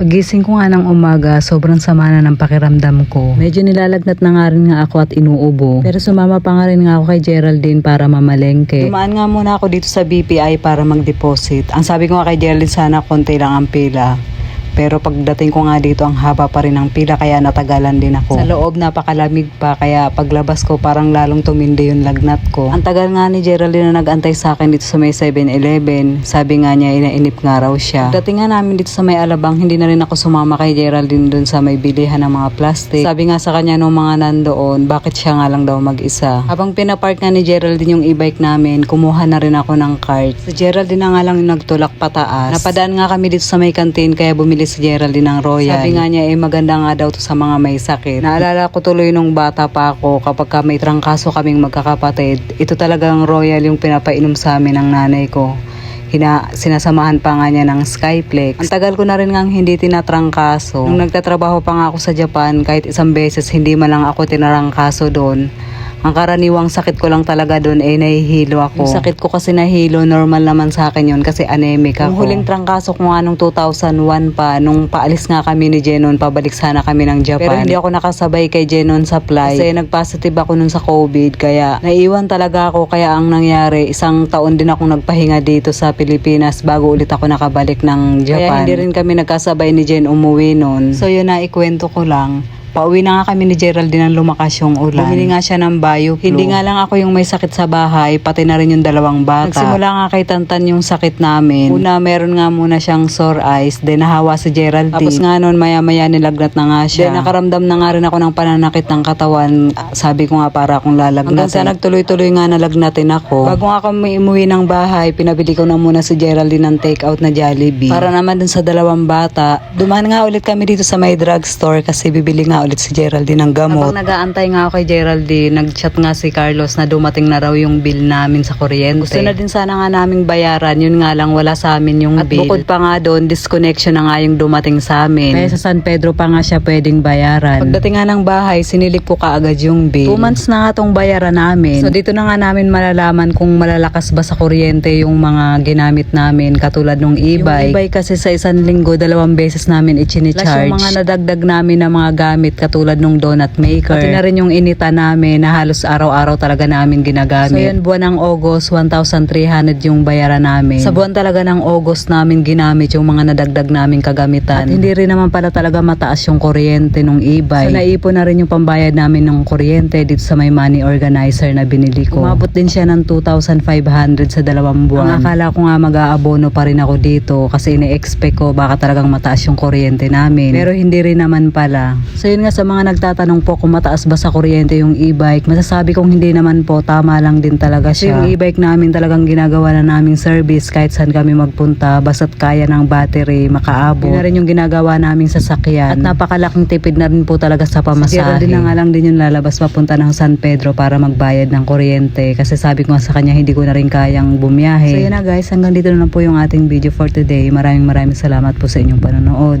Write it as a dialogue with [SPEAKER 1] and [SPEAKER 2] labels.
[SPEAKER 1] Pagising ko nga ng umaga, sobrang sama na ng pakiramdam ko. Medyo nilalagnat na nga rin nga ako at inuubo. Pero sumama pa nga rin nga ako kay Geraldine para mamalengke. Dumaan nga muna ako dito sa BPI para mag-deposit. Ang sabi ko nga kay Geraldine sana konti lang ang pila. Pero pagdating ko nga dito, ang haba pa rin ng pila kaya natagalan din ako. Sa loob napakalamig pa kaya paglabas ko parang lalong tumindi yung lagnat ko. Ang tagal nga ni Geraldine na nag-antay sa akin dito sa may 7-Eleven. Sabi nga niya inainip nga raw siya. Pagdating nga namin dito sa may Alabang, hindi na rin ako sumama kay Geraldine dun sa may bilihan ng mga plastic. Sabi nga sa kanya nung mga nandoon, bakit siya nga lang daw mag-isa. Habang pinapark nga ni Geraldine yung e-bike namin, kumuha na rin ako ng cart. Si Geraldine na nga lang yung nagtulak pataas. Napadaan nga kami dito sa may kantin kaya bumili si Geraldine ng Royal. Sabi nga niya eh maganda nga daw to sa mga may sakit. Naalala ko tuloy nung bata pa ako kapag ka may trangkaso kaming magkakapatid, ito talagang Royal yung pinapainom sa amin ng nanay ko. Hina, sinasamahan pa nga niya ng Skyplex. Ang tagal ko na rin ngang hindi tinatrangkaso. Nung nagtatrabaho pa nga ako sa Japan, kahit isang beses hindi man lang ako tinarangkaso doon. Ang karaniwang sakit ko lang talaga doon ay nahihilo ako. Yung sakit ko kasi nahihilo, normal naman sa akin yun kasi anemic ako. Yung huling trangkaso ko nga nung 2001 pa, nung paalis nga kami ni Jenon, pabalik sana kami ng Japan. Pero hindi ako nakasabay kay Jenon sa flight. Kasi nag-positive ako nun sa COVID, kaya naiwan talaga ako. Kaya ang nangyari, isang taon din akong nagpahinga dito sa Pilipinas bago ulit ako nakabalik ng Japan. Kaya hindi rin kami nagkasabay ni Jen umuwi nun. So yun na, ikwento ko lang. Pauwi na nga kami ni Geraldine ng lumakas yung ulan. Bumili nga siya ng BioFlu. Hindi nga lang ako yung may sakit sa bahay, pati na rin yung dalawang bata. Nagsimula nga kay Tantan yung sakit namin. Una, meron nga muna siyang sore eyes, then nahawa si Geraldine. Tapos nga noon, maya-maya nilagnat na nga siya. Then nakaramdam na nga rin ako ng pananakit ng katawan. Sabi ko nga para akong lalagnat. Hanggang sa nagtuloy-tuloy nga nalagnatin ako. Bago nga kami umuwi ng bahay, pinabili ko na muna si Geraldine ng take-out na Jollibee. Para naman dun sa dalawang bata, dumaan nga ulit kami dito sa may drugstore kasi bibili nga ulit si Geraldine ng gamot. Habang nag-aantay nga ako kay Geraldine, nag-chat nga si Carlos na dumating na raw yung bill namin sa kuryente. Gusto na din sana nga naming bayaran, yun nga lang wala sa amin yung bill. At bukod pa nga doon, disconnection na nga yung dumating sa amin. Kaya sa San Pedro pa nga siya pwedeng bayaran. Pagdating nga ng bahay, sinilip ko kaagad yung bill. Two months na nga tong bayaran namin. So dito na nga namin malalaman kung malalakas ba sa kuryente yung mga ginamit namin katulad nung e-bike. Yung e-bike kasi sa isang linggo, dalawang beses namin i-charge. Plus yung mga nadagdag namin na mga gamit katulad nung donut maker. Pati na rin yung inita namin na halos araw-araw talaga namin ginagamit. So yun, buwan ng August, 1,300 yung bayaran namin. Sa buwan talaga ng August namin ginamit yung mga nadagdag naming kagamitan. At hindi rin naman pala talaga mataas yung kuryente nung e-bike. So naipon na rin yung pambayad namin ng kuryente dito sa may money organizer na binili ko. Umabot din siya ng 2,500 sa dalawang buwan. Ang akala ko nga mag-aabono pa rin ako dito kasi ine-expect ko baka talagang mataas yung kuryente namin. Pero hindi rin naman pala. So yun nga sa mga nagtatanong po kung mataas ba sa kuryente yung e-bike, masasabi kong hindi naman po, tama lang din talaga siya. yung e-bike namin talagang ginagawa na naming service kahit saan kami magpunta, basta't kaya ng battery, makaabot. Yun na rin yung ginagawa naming sasakyan. At napakalaking tipid na rin po talaga sa pamasahe. Siguro din na nga lang din yung lalabas papunta ng San Pedro para magbayad ng kuryente kasi sabi ko nga sa kanya hindi ko na rin kayang bumiyahe. So yun na guys, hanggang dito na lang po yung ating video for today. Maraming maraming salamat po sa inyong panonood.